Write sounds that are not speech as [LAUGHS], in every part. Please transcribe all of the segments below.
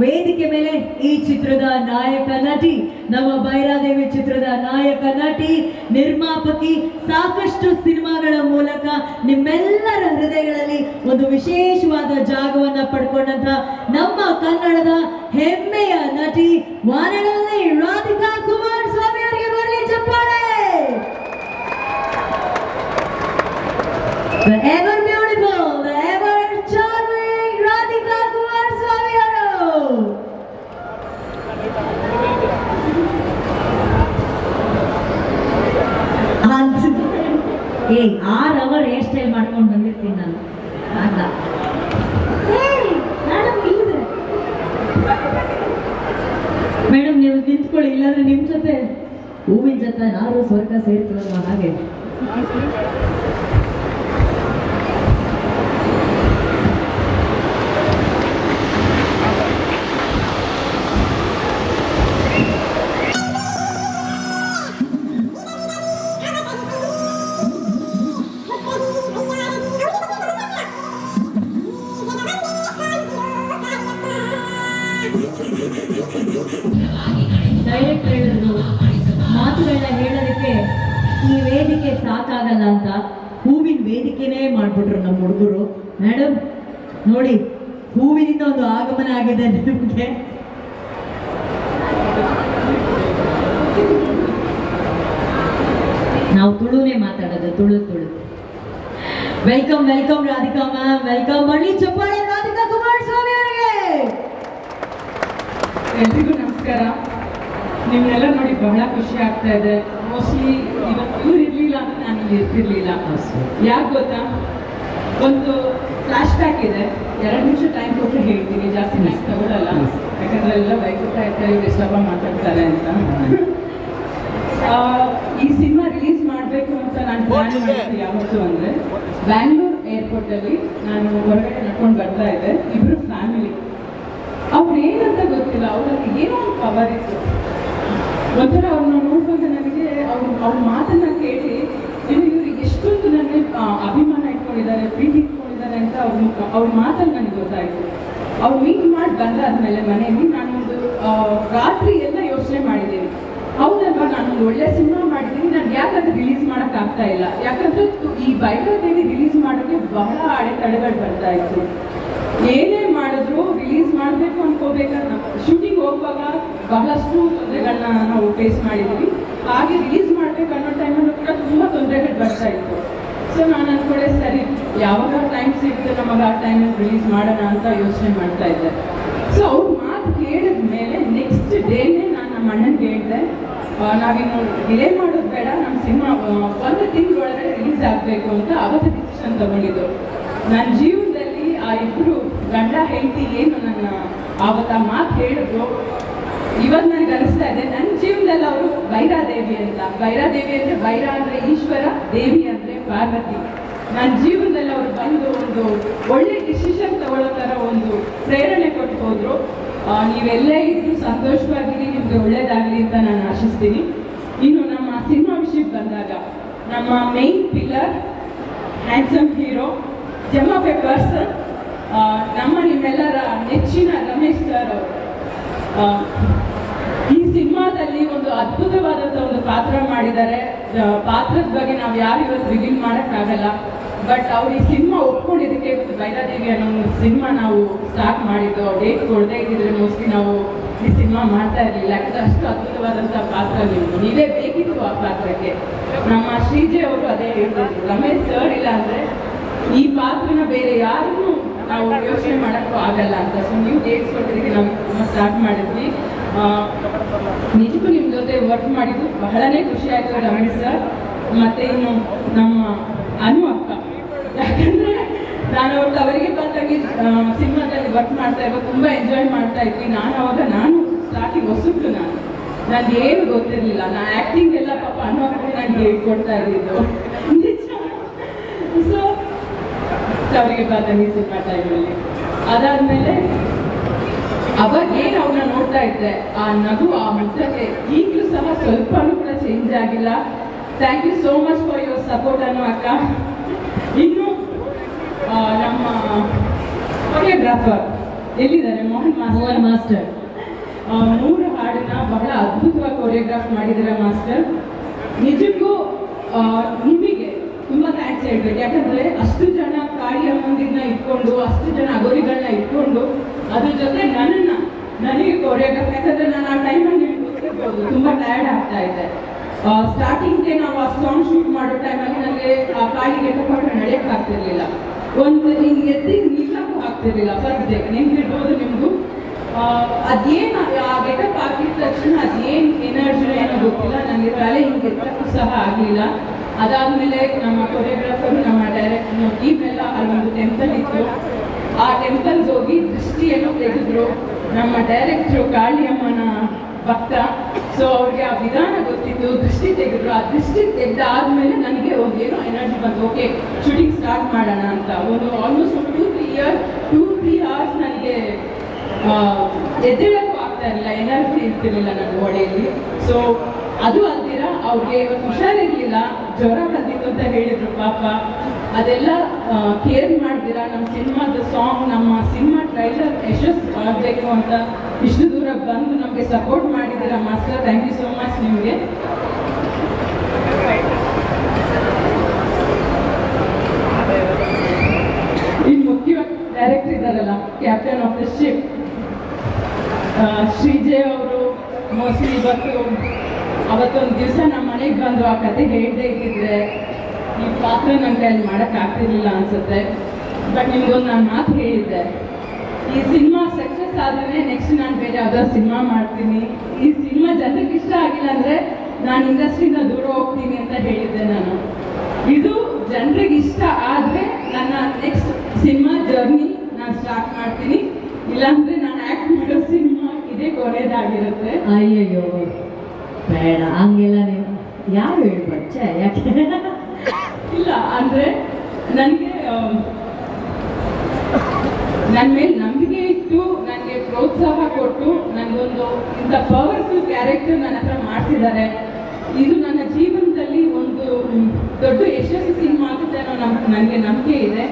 ವೇದಿಕೆ ಮೇಲೆ ಈ ಚಿತ್ರದ ನಾಯಕ ನಟಿ, ನಮ್ಮ ಬೈರಾದೇವಿ ಚಿತ್ರದ ನಾಯಕ ನಟಿ, ನಿರ್ಮಾಪಕಿ, ಸಾಕಷ್ಟು ಸಿನಿಮಾಗಳ ಮೂಲಕ ನಿಮ್ಮೆಲ್ಲರ ಹೃದಯಗಳಲ್ಲಿ ಒಂದು ವಿಶೇಷವಾದ ಜಾಗವನ್ನ ಪಡ್ಕೊಂಡಂತ ನಮ್ಮ ಕನ್ನಡದ ಹೆಮ್ಮೆಯ ನಟಿ ವಾನರಲ್ಲಿ ಏ ಆರ್ ಅವರ್ ಹೇರ್ ಸ್ಟೈಲ್ ಮಾಡ್ಕೊಂಡು ಬಂದಿರ್ತೀನಿ ನಾನು. ಅಂತ ಮೇಡಮ್ ನೀವು ನಿಂತ್ಕೊಳ್ಳಿ, ಇಲ್ಲಾಂದ್ರೆ ನಿಮ್ ಜೊತೆ ಹೂವಿನ ಜೊತೆ ಯಾರು ಸ್ವರ್ಗ ಸೇರ್ಕೊಳ್ಳೋದು ಹಾಗೆ. ವೇದಿಕೆನೇ ಮಾಡ್ಬಿಟ್ರು ನಮ್ಮ ಹುಡುಗರು. ಮೇಡಮ್ ನೋಡಿ, ಹೂವಿನಿಂದ ಒಂದು ಆಗಮನ ಆಗಿದೆ ನಿಮಗೆ. ನಾವು ತುಳುನೇ ಮಾತಾಡೋದು, Tulu Tulu. Welcome welcome Radhika ma'am welcome Mani ಚಪ್ಪಾಳೆ ರಾಧಿಕಾ ಕುಮಾರಸ್ವಾಮಿ ಅವರಿಗೆ. ಎಲ್ರಿಗೂ ನಮಸ್ಕಾರ. ನಿಮ್ನೆಲ್ಲ ನೋಡಿ ಬಹಳ ಖುಷಿ ಆಗ್ತಾ ಇದೆ. ಮೋಸ್ಟ್ಲಿ ಇವತ್ತು ಇವ್ರು ಇರ್ತಿರ್ಲಿಲ್ಲ. ಯಾಕೆ ಗೊತ್ತಾ? ಒಂದು ಫ್ಲಾಶ್ ಬ್ಯಾಕ್ ಇದೆ. ಎರಡು ನಿಮಿಷ ಟೈಮ್ ಕೊಟ್ಟರೆ ಹೇಳ್ತೀನಿ. ಜಾಸ್ತಿ ಮಿಸ್ ತಗೊಳ್ಳಲ್ಲ ಯಾಕಂದ್ರೆ ಎಲ್ಲ ಬೈಕೊತಾ ಇರ್ತಾರೆ ಡಿಸ್ಟರ್ಬ್ ಮಾತಾಡ್ತಾರೆ ಅಂತ. ಈ ಸಿನಿಮಾ ರಿಲೀಸ್ ಮಾಡಬೇಕು ಅಂತ ನಾನು ಪ್ಲಾನ್ ಮಾಡಿದ್ದು ಯಾವತ್ತು ಅಂದರೆ ಬ್ಯಾಂಗ್ಳೂರ್ ಏರ್ಪೋರ್ಟ್ ಅಲ್ಲಿ ನಾನು ಹೊರಗಡೆ ನಡ್ಕೊಂಡು ಬರ್ತಾ ಇದ್ದೆ. ಇಬ್ರು ಫ್ಯಾಮಿಲಿ ಅವ್ರು ಏನಂತ ಗೊತ್ತಿಲ್ಲ. ಅವ್ರಲ್ಲಿ ಏನೋ ಒಂದು ಪವರ್ ಇತ್ತು. ಒಂಥರ ಅವ್ರನ್ನ ನೋಡ್ಕೊಂಡು ನನಗೆ ಅವ್ರು ಅವ್ರ ಮಾತನ್ನ ಕೇಳಿ ಇನ್ನು ಇವ್ರಿಗೆ ಎಷ್ಟೊಂದು ನನಗೆ ಆ, ಅಭಿಮಾನ ಇಟ್ಕೊಂಡಿದ್ದಾರೆ ಪ್ರೀತಿ ಇಟ್ಕೊಂಡಿದ್ದಾರೆ ಅಂತ ಅವ್ರ ಅವ್ರ ಮಾತಲ್ಲಿ ನನಗೆ ಗೊತ್ತಾಯ್ತು. ಅವ್ರು ಮೀಟ್ ಮಾಡಿ ಬಂದಾದ್ಮೇಲೆ ಮನೆಯಲ್ಲಿ ನಾನೊಂದು ರಾತ್ರಿ ಎಲ್ಲ ಯೋಚನೆ ಮಾಡಿದ್ದೀನಿ. ಹೌದಲ್ವಾ, ನಾನೊಂದು ಒಳ್ಳೆ ಸಿನಿಮಾ ಮಾಡಿದ್ದೀನಿ ನಾನು ಯಾಕಂದ್ರೆ ರಿಲೀಸ್ ಮಾಡೋಕ್ಕಾಗ್ತಾ ಇಲ್ಲ. ಯಾಕಂದ್ರೆ ಈ ಬೈಕಲ್ಲಿ ರಿಲೀಸ್ ಮಾಡೋಕ್ಕೆ ಬಹಳ ಅಡೆತಡೆಗಳು ಬರ್ತಾ ಇತ್ತು. ಏನೇ ಮಾಡಿದ್ರು ರಿಲೀಸ್ ಮಾಡಬೇಕು ಅನ್ಕೋಬೇಕಾದ್ರೆ ಶೂಟಿಂಗ್ ಹೋಗುವಾಗ ಬಹಳಷ್ಟು ತೊಂದರೆಗಳನ್ನ ನಾವು ಫೇಸ್ ಮಾಡಿದ್ದೀವಿ. ಹಾಗೆ ರಿಲೀಸ್ ಮಾಡ್ಬೇಕು ಅನ್ನೋ ಟೈಮಲ್ಲೂ ಕೂಡ ತುಂಬ ತೊಂದರೆಗಳು ಬರ್ತಾ ಇತ್ತು. ಸೊ ನಾನು ಅನ್ಕೊಂಡೆ ಸರಿ. ಯಾವಾಗ ಟೈಮ್ ಸಿಗುತ್ತೆ ನಮಗೆ ಆ ಟೈಮಲ್ಲಿ ರಿಲೀಸ್ ಮಾಡೋಣ ಅಂತ ಯೋಚನೆ ಮಾಡ್ತಾ ಇದ್ದೆ. ಸೊ ಅವ್ರ ಮಾತು ಕೇಳಿದ ಮೇಲೆ ನೆಕ್ಸ್ಟ್ ಡೇನೇ ನಾನು ನಮ್ಮ ಅಣ್ಣನಿಗೆ ಹೇಳಿದೆ ನಾವಿನ್ನು ಡಿಲೇ ಮಾಡೋದು ಬೇಡ ನಮ್ಮ ಸಿನಿಮಾ ಒಂದು ತಿಂಗಳೊಳಗಡೆ ರಿಲೀಸ್ ಆಗಬೇಕು ಅಂತ ಅವತ್ತು ಡಿಸಿಷನ್ ತಗೊಂಡಿದ್ದು. ನನ್ನ ಜೀವನದಲ್ಲಿ ಆ ಇಬ್ಬರು ಗಂಡ, ಹೆಂಡತಿ ಏನು ನನ್ನ ಆವತ್ತು ಮಾತು ಹೇಳಿದ್ರು. ಇವತ್ತು ನನಗೆ ಅನಿಸ್ತಾ ಇದೆ ನನ್ನ ಜೀವನದಲ್ಲಿ ಅವರು ಭೈರಾದೇವಿ ಅಂತ. ಬೈರಾದೇವಿ ಅಂದ್ರೆ ಭೈರ ಅಂದ್ರೆ ಈಶ್ವರ, ದೇವಿ ಅಂದ್ರೆ ಪಾರ್ವತಿ. ನನ್ನ ಜೀವನದಲ್ಲಿ ಅವರು ಬಂದು ಒಂದು ಒಳ್ಳೆ ಡಿಸಿಷನ್ ತಗೊಳ್ಳೋ ಥರ ಒಂದು ಪ್ರೇರಣೆ ಕೊಟ್ಟು ಹೋದ್ರು. ನೀವೆಲ್ಲೇ ಇದ್ದು ಸಂತೋಷವಾಗಿರಿ, ನಿಮ್ಗೆ ಒಳ್ಳೇದಾಗಲಿ ಅಂತ ನಾನು ಆಶಿಸ್ತೀನಿ. ಇನ್ನು ನಮ್ಮ ಸಿನಿಮಾ ವಿಷಯಕ್ಕೆ ಬಂದಾಗ, ನಮ್ಮ main pillar handsome hero gem person ನಮ್ಮ ನಿಮ್ಮೆಲ್ಲರ ನೆಚ್ಚಿನ ರಮೇಶ್ ಸರ್ ಅವರು. ಈ ಸಿನಿಮಾದಲ್ಲಿ ಒಂದು ಅದ್ಭುತವಾದಂಥ ಒಂದು ಪಾತ್ರ ಮಾಡಿದ್ದಾರೆ. ಪಾತ್ರದ ಬಗ್ಗೆ ನಾವು ಯಾರು ಇವತ್ತು ರಿವೀಲ್ ಮಾಡೋಕ್ಕಾಗಲ್ಲ. ಬಟ್ ಅವ್ರು ಈ ಸಿನಿಮಾ ಒಪ್ಕೊಂಡಿದ್ದಕ್ಕೆ ಇವತ್ತು ಬೈರಾದೇವಿ ಅನ್ನೋ ಒಂದು ಸಿನಿಮಾ ನಾವು ಸ್ಟಾರ್ಟ್ ಮಾಡಿದ್ದು. ಡೇಟ್ ಕೊಡದೇ ಇದ್ರೆ ಮೋಸ್ಟ್ಲಿ ನಾವು ಈ ಸಿನಿಮಾ ಮಾಡ್ತಾ ಇರಲಿಲ್ಲ. ಯಾಕಂದ್ರೆ ಅಷ್ಟು ಅದ್ಭುತವಾದಂಥ ಪಾತ್ರ ನೀವು ನೀವೇ ಬೇಕಿತ್ತು ಆ ಪಾತ್ರಕ್ಕೆ. ನಮ್ಮ ಶ್ರೀಜೆ ಅವರು ಅದೇ ಹೇಳ್ತಿದ್ರು. ರಮೇಶ್ ಸರ್ ಇಲ್ಲ ಅಂದ್ರೆ ಈ ಪಾತ್ರನ ಬೇರೆ ಯಾರನ್ನೂ ನಾವು ಯೋಚನೆ ಮಾಡೋಕ್ಕೂ ಆಗಲ್ಲ ಅಂತ. ಸೊ ನೀವು ಡೇಟ್ಸ್ ಕೊಟ್ಟಿದ್ದಕ್ಕೆ ನಾವು ಸ್ಟಾರ್ಟ್ ಮಾಡಿದ್ವಿ. ನಿಜಕ್ಕೂ ನಿಮ್ಮ ಜೊತೆ ವರ್ಕ್ ಮಾಡಿದ್ದು ಬಹಳನೇ ಖುಷಿ ಆಯಿತು ರಮೇಶ್ ಸರ್ ಮತ್ತೆ ಇನ್ನು ನಮ್ಮ ಅನು ಅಕ್ಕ. ಯಾಕಂದ್ರೆ ನಾನು ಅವ್ರಿಗೆ ಅವರಿಗೆ ಬಂದಾಗಿ ಸಿನಿಮಾದಲ್ಲಿ ವರ್ಕ್ ಮಾಡ್ತಾ ಇರೋ ತುಂಬ ಎಂಜಾಯ್ ಮಾಡ್ತಾ ಇದ್ವಿ. ನಾನು ಅವಾಗ ನಾನು ಸ್ಟಾರ್ಟಿಂಗ್ ಹೊಸಬ್ಳು ನಾನು. ನನಗೆ ಏನು ಗೊತ್ತಿರಲಿಲ್ಲ. ನಾ ಆ್ಯಕ್ಟಿಂಗ್ ಎಲ್ಲ ಪಾಪ ಅನು ನನಗೆ ಹೇಳ್ಕೊಡ್ತಾ ಇದ್ದಿದ್ದು. [LAUGHS] ಸೊ ಅವರಿಗೆ ಪ್ರಾಧಾನ್ಯ ಸಿನಿಮಾ ಟೈಮಲ್ಲಿ ಅದಾದ್ಮೇಲೆ ಅವಾಗ ಏನು ಅವ್ರನ್ನ ನೋಡ್ತಾ ಇದ್ದೆ ಆ ನಗು ಆ ಮುಖಕ್ಕೆ ಈಗಲೂ ಸಹ ಸ್ವಲ್ಪನೂ ಕೂಡ ಚೇಂಜ್ ಆಗಿಲ್ಲ. Thank you so much for your support ಅನ್ನೋ ಅಕ್ಕ. ಇನ್ನು ನಮ್ಮ ಕೊರಿಯೋಗ್ರಾಫರ್ ಎಲ್ಲಿದ್ದಾರೆ? ಮೋಹನ್ ಮೋಹನ್ ಮಾಸ್ಟರ್ ಮೂರು ಹಾಡನ್ನ ಬಹಳ ಅದ್ಭುತವಾಗಿ ಕೊರಿಯೋಗ್ರಾಫ್ ಮಾಡಿದ್ದಾರೆ ಮಾಸ್ಟರ್. ನಿಜಕ್ಕೂ ತುಂಬಾ ಥ್ಯಾಂಕ್ಸ್ ಹೇಳ್ಬೇಕು. ಯಾಕಂದ್ರೆ ಅಷ್ಟು ಜನ ಕಾಳಿ ಅಮ್ಮಂದಿರನ್ನ ಇಟ್ಕೊಂಡು, ಅಷ್ಟು ಜನ ಅಗೋರಿಗಳನ್ನ ಇಟ್ಕೊಂಡು, ಅದ್ರ ಜೊತೆ ನನ್ನನ್ನ, ನನಗೆ ಕೊರಿಯೋಗ್ರಾಫ್ ಯಾಕಂದ್ರೆ ನಾನು ಆ ಟೈಮಲ್ಲಿ ಗೊತ್ತಿರ್ಬೋದು ತುಂಬಾ ಟಯರ್ಡ್ ಆಗ್ತಾ ಇದೆ ಸ್ಟಾರ್ಟಿಂಗ್ಗೆ ನಾವು ಆ ಸಾಂಗ್ ಶೂಟ್ ಮಾಡೋ ಟೈಮಲ್ಲಿ ನನಗೆ ಆ ಕಾಳಿಗೆ ತಗೊಂಡು ನಡೆಯಕ್ಕೆ ಆಗ್ತಿರ್ಲಿಲ್ಲ. ಒಂದು ಹಿಂಗೆ ಎದ್ದು ನಿಲ್ಲಕ್ಕೂ ಆಗ್ತಿರ್ಲಿಲ್ಲ ಫಸ್ಟ್ ಡೇ ನೆನ್ಪಿರ್ಬೋದು ನಿಮ್ದು. ಅದೇನು, ಆ ಗೆಟಪ್ ಹಾಕಿದ ತಕ್ಷಣ ಅದೇನ್ ಎನರ್ಜಿ ಏನೋ ಗೊತ್ತಿಲ್ಲ. ನನಗೆ ತಲೆ ಹಿಂಗೆ ಎತ್ತಕ್ಕೂ ಸಹ ಆಗಲಿಲ್ಲ. ಅದಾದ್ಮೇಲೆ ನಮ್ಮ ಕೊರಿಯೋಗ್ರಾಫರ್ ನಮ್ಮ ಡೈರೆಕ್ಟರ್ ಟೀಮ್ ಎಲ್ಲ ಅಲ್ಲೊಂದು ಟೆಂಪಲ್ ಇತ್ತು. ಆ ಟೆಂಪಲ್ ಹೋಗಿ ದೃಷ್ಟಿಯನ್ನು ತೆಗೆದ್ರು. ನಮ್ಮ ಡೈರೆಕ್ಟ್ರು ಕಾಳಿಯಮ್ಮನ ಭಕ್ತ. ಸೊ ಅವ್ರಿಗೆ ಆ ವಿಧಾನ ಗೊತ್ತಿತ್ತು, ದೃಷ್ಟಿ ತೆಗೆದ್ರು. ಆ ದೃಷ್ಟಿ ತೆಗೆದಾದ್ಮೇಲೆ ನನಗೆ ಒಂದು ಏನೋ ಎನರ್ಜಿ ಬಂತು. ಓಕೆ ಶೂಟಿಂಗ್ ಸ್ಟಾರ್ಟ್ ಮಾಡೋಣ ಅಂತ. ಒಂದು ಆಲ್ಮೋಸ್ಟ್ ಒಂದು two three year two three hours ನನಗೆ ಎದ್ದೇಳಕ್ಕೂ ಆಗ್ತಾ ಇರಲಿಲ್ಲ. ಎನರ್ಜಿ ಇರ್ತಿರ್ಲಿಲ್ಲ ನನ್ನ ಬಾಡಿಯಲ್ಲಿ ಸೊ ಅದು ಅಲ್ದಿರ ಅವ್ರಿಗೆ ಹುಷಾರಿರ್ಲಿಲ್ಲ, ಜ್ವರ ಬಂದಿತ್ತು ಅಂತ ಹೇಳಿದ್ರು ಪಾಪ. ಅದೆಲ್ಲ ಕೇರ್ ಮಾಡಿದಿರಾ? ನಮ್ಮ ಸಿನಿಮಾದ ಸಾಂಗ್ ನಮ್ಮ ಸಿನಿಮಾ ಟ್ರೈಲರ್ ಯಶಸ್ಸು ಆಗಬೇಕು ಅಂತ ಇಷ್ಟು ದೂರ ಬಂದು ನಮಗೆ ಸಪೋರ್ಟ್ ಮಾಡಿದ್ದೀರಾ, master? Thank you so much ನಿಮಗೆ. ಇನ್ನು ಮುಖ್ಯವಾಗಿ ಡೈರೆಕ್ಟರ್ ಇದ್ದಾರಲ್ಲ captain of the ship Shrijay ಅವರು ಮೋಸ್ಟ್ಲಿ ಇವತ್ತು ಅವತ್ತೊಂದು ದಿವಸ ನಮ್ಮ ಮನೆಗೆ ಬಂದು ಆ ಕತೆ ಹೇಳದೇ ಇದ್ದಿದ್ರೆ, ಈ ಪಾತ್ರ ನನ್ನ ಕೈಯಲ್ಲಿ ಮಾಡಕ್ ಆಗ್ತಿರ್ಲಿಲ್ಲ ಅನ್ಸುತ್ತೆ. ಬಟ್ ನಿಮ್ಗೊಂದು ನಾನು ಮಾತು ಹೇಳಿದ್ದೆ. ಈ ಸಿನಿಮಾ ಸಕ್ಸಸ್ ಆದ್ರೆ ನೆಕ್ಸ್ಟ್ ನಾನು ಬೇರೆ ಯಾವ್ದಾದ್ರು ಸಿನಿಮಾ ಮಾಡ್ತೀನಿ. ಈ ಸಿನಿಮಾ ಜನರಿಗೆ ಇಷ್ಟ ಆಗಿಲ್ಲ ಅಂದ್ರೆ ನಾನು ಇಂಡಸ್ಟ್ರಿಯಿಂದ ದೂರ ಹೋಗ್ತೀನಿ ಅಂತ ಹೇಳಿದ್ದೆ ನಾನು. ಇದು ಜನರಿಗೆ ಇಷ್ಟ ಆದ್ರೆ ನನ್ನ ನೆಕ್ಸ್ಟ್ ಸಿನಿಮಾ ಜರ್ನಿ ನಾನು ಸ್ಟಾರ್ಟ್ ಮಾಡ್ತೀನಿ. ಇಲ್ಲಾಂದ್ರೆ ನಾನು ಆಕ್ಟ್ ಮಾಡೋ ಸಿನಿಮಾ ಇದೇ ಕೊನೆಯದಾಗಿರುತ್ತೆ ಅಯ್ಯಯ್ಯೋ. ಬೇಡ. ಹಂಗೆಲ್ಲ ನೀವು ಯಾರು ಹೇಳ್ಬಚ್ಚ ಯಾಕೆ? ಇಲ್ಲ, ಅಂದರೆ ನನಗೆ ನನ್ನ ಮೇಲೆ ನಂಬಿಕೆ ಇಟ್ಟು ನನಗೆ ಪ್ರೋತ್ಸಾಹ ಕೊಟ್ಟು ನನಗೊಂದು ಇಂಥ ಪವರ್ಫುಲ್ ಕ್ಯಾರೆಕ್ಟರ್ ನನ್ನ ಹತ್ರ ಮಾಡ್ತಿದ್ದಾರೆ. ಇದು ನನ್ನ ಜೀವನದಲ್ಲಿ ಒಂದು ದೊಡ್ಡ ಯಶಸ್ವಿ ಸಿನಿಮಾ ಆಗುತ್ತೆ ಅನ್ನೋ ನನಗೆ ನಂಬಿಕೆ ಇದೆ.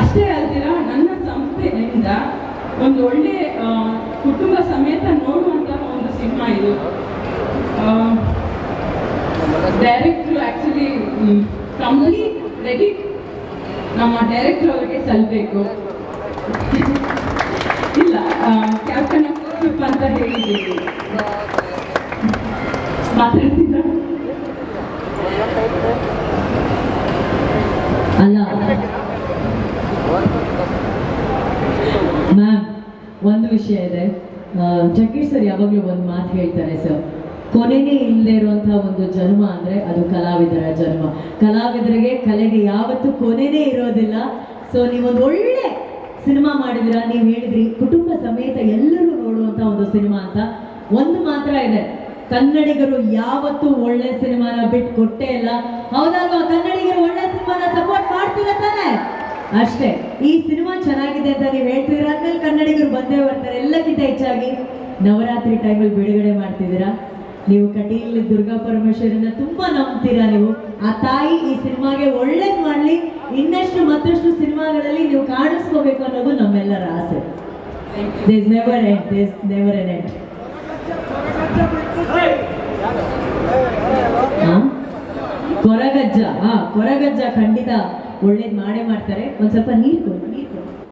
ಅಷ್ಟೇ ಅಲ್ದಿರ ನನ್ನ ಸಂಸ್ಥೆಯಿಂದ ಒಂದು ಒಳ್ಳೆ ಕುಟುಂಬ ಸಮೇತ ನೋಡುವಂತಹ ಒಂದು ಸಿನಿಮಾ ಇದು. ಡೈರೆಕ್ಟ್ರು ಆ್ಯಕ್ಚುಲಿ ಕಂಪ್ಲೀಟ್ ಕ್ರೆಡಿಟ್ ನಮ್ಮ ಡೈರೆಕ್ಟ್ರ್ ಅವರಿಗೆ ಸಲ್ಲಬೇಕು ಇಲ್ಲ ಕ್ಯಾಪ್ಟನ್ ಶಿಪ್ ಅಂತ ಹೇಳಿದ್ದೀವಿ. ಮಾತಾಡ್ತಿದ್ದ ಅಲ್ಲ. ಮ್ಯಾಮ್ ಒಂದು ವಿಷಯ ಇದೆ. ಜಗ್ಗೇಶ್ ಸರ್ ಯಾವಾಗಲೂ ಒಂದು ಮಾತು ಹೇಳ್ತಾರೆ ಸರ್ ಕೊನೆನೇ ಇಲ್ಲದೆ ಇರುವಂತಹ ಒಂದು ಜನ್ಮ ಅಂದ್ರೆ ಅದು ಕಲಾವಿದರ ಜನ್ಮ. ಕಲಾವಿದರಿಗೆ ಕಲೆಗೆ ಯಾವತ್ತೂ ಕೊನೆನೇ ಇರೋದಿಲ್ಲ. ಸೊ ನೀವೊಂದು ಒಳ್ಳೆ ಸಿನಿಮಾ ಮಾಡಿದಿರಾ ನೀವು ಹೇಳಿದ್ರಿ, ಕುಟುಂಬ ಸಮೇತ ಎಲ್ಲರೂ ನೋಡುವಂತ ಒಂದು ಸಿನಿಮಾ ಅಂತ. ಒಂದು ಮಾತ್ರ ಇದೆ. ಕನ್ನಡಿಗರು ಯಾವತ್ತೂ ಒಳ್ಳೆ ಸಿನಿಮಾನ ಬಿಟ್ಟು ಕೊಟ್ಟೇ ಇಲ್ಲ. ಹೌದಲ್ವಾ? ಕನ್ನಡಿಗರು ಒಳ್ಳೆ ಸಿನಿಮಾನ ಸಪೋರ್ಟ್ ಮಾಡ್ತೀರ ತಾನೆ? ಅಷ್ಟೇ. ಈ ಸಿನಿಮಾ ಚೆನ್ನಾಗಿದೆ ಅಂತ ನೀವು ಹೇಳ್ತೀರಾ? ಆದ್ಮೇಲೆ ಕನ್ನಡಿಗರು ಬಂದೇ ಬರ್ತಾರೆ. ಎಲ್ಲಕ್ಕಿಂತ ಹೆಚ್ಚಾಗಿ ನವರಾತ್ರಿ ಟೈಮಲ್ಲಿ ಬಿಡುಗಡೆ ಮಾಡ್ತಿದ್ದೀರಾ? ನೀವು ಕಟೀಲ್ ದುರ್ಗಾ ಪರಮೇಶ್ವರಿನ ತುಂಬಾ ನಂಬ್ತೀರಾ ನೀವು? ಆ ತಾಯಿ ಈ ಸಿನಿಮಾಗೆ ಒಳ್ಳೇದ್ ಮಾಡ್ಲಿ, ಇನ್ನಷ್ಟು ಮತ್ತಷ್ಟು ಸಿನಿಮಾಗಳಲ್ಲಿ ನೀವು ಕಾಣಿಸ್ಕೋಬೇಕು ಅನ್ನೋದು ನಮ್ಮೆಲ್ಲರ ಆಸೆ. ನೆವರ್ ಕೊರಗಜ್ಜ, ಹಾ, ಕೊರಗಜ್ಜ ಖಂಡಿತ ಒಳ್ಳೇದ್ ಮಾಡೇ ಮಾಡ್ತಾರೆ. ಒಂದ್ ಸ್ವಲ್ಪ ನೀರು ನೀರು